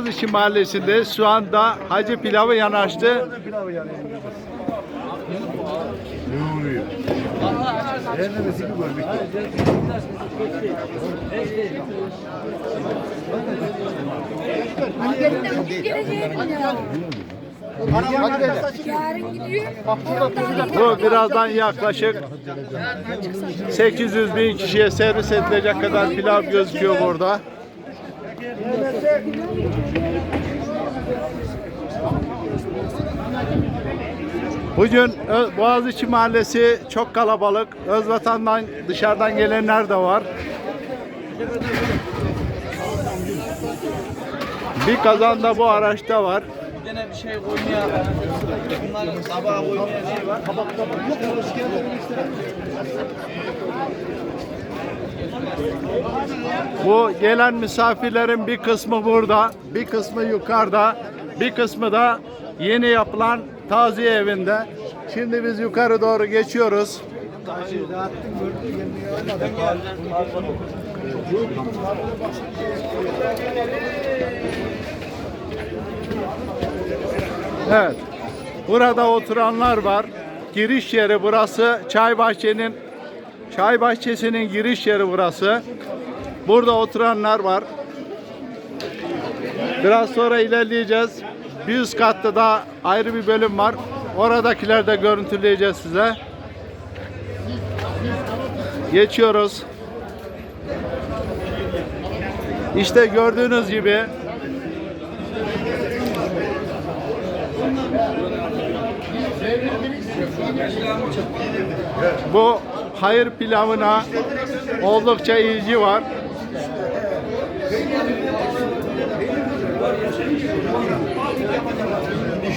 Boğaziçi Mahallesi'nde şu anda Hacı Pilavı yanaştı. Ne oluyor? Bu birazdan yaklaşık 800 bin kişiye servis edilecek kadar pilav gözüküyor burada. Bugün Boğaziçi Mahallesi çok kalabalık. Özvatan'dan dışarıdan gelenler de var. Bir kazan da bu araçta var. Gene bir şey koymaya, bunların tabağa koymaya şey var. Bu gelen misafirlerin bir kısmı burada, bir kısmı yukarıda, bir kısmı da yeni yapılan taziye evinde. Şimdi biz yukarı doğru geçiyoruz. Evet. Burada oturanlar var. Giriş yeri burası. Çay bahçenin Çay bahçesinin giriş yeri burası. Burada oturanlar var. Biraz sonra ilerleyeceğiz. Bir üst katta da ayrı bir bölüm var. Oradakiler de görüntüleyeceğiz size. Geçiyoruz. İşte gördüğünüz gibi bu hayır pilavına oldukça ilgi var.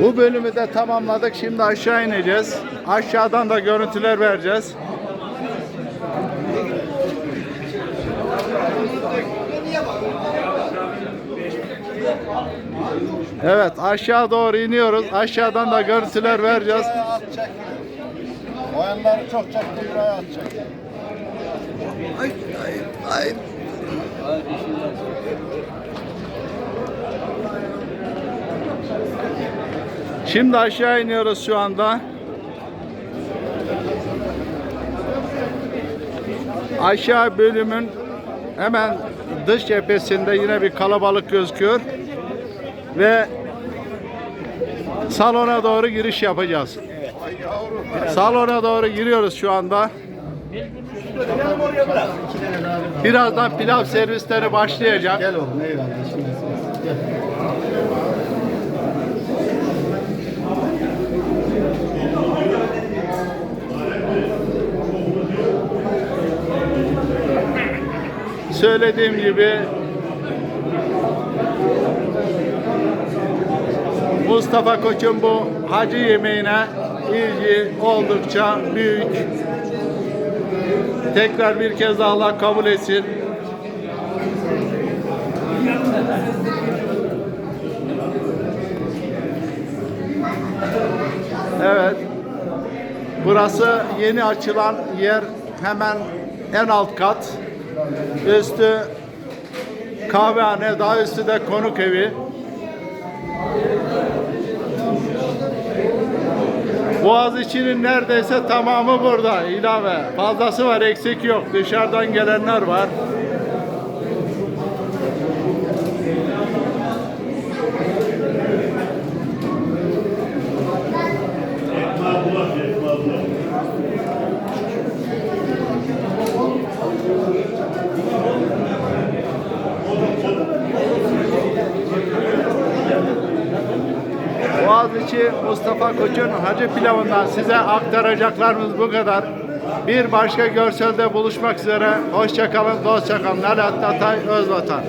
Bu bölümü de tamamladık. Şimdi aşağı ineceğiz. Aşağıdan da görüntüler vereceğiz. Evet aşağı doğru iniyoruz. Aşağıdan da görüntüler vereceğiz. Bayanları çok çekti, yüreğe atacak. Şimdi aşağı iniyoruz şu anda. Aşağı bölümün hemen dış cephesinde yine bir kalabalık gözüküyor. Ve salona doğru giriş yapacağız. Salona doğru giriyoruz şu anda. Birazdan pilav servisleri başlayacak. Gel oğlum, eyvallah. Şimdi gel. Söylediğim gibi Mustafa Koç'un bu hacı yemeğine ilgi oldukça büyük. Tekrar bir kez daha Allah kabul etsin. Evet. Burası yeni açılan yer hemen en alt kat. Üstü kahvehane, daha üstü de konuk evi. Boğaziçi'nin neredeyse tamamı burada ilave. Fazlası var, eksik yok. Dışarıdan gelenler var. Boğaziçi Mustafa Koç'un hacı pilavından size aktaracaklarımız bu kadar. Bir başka görselde buluşmak üzere. Hoşçakalın, dostça kalın. Lalat Tatay Özvatan.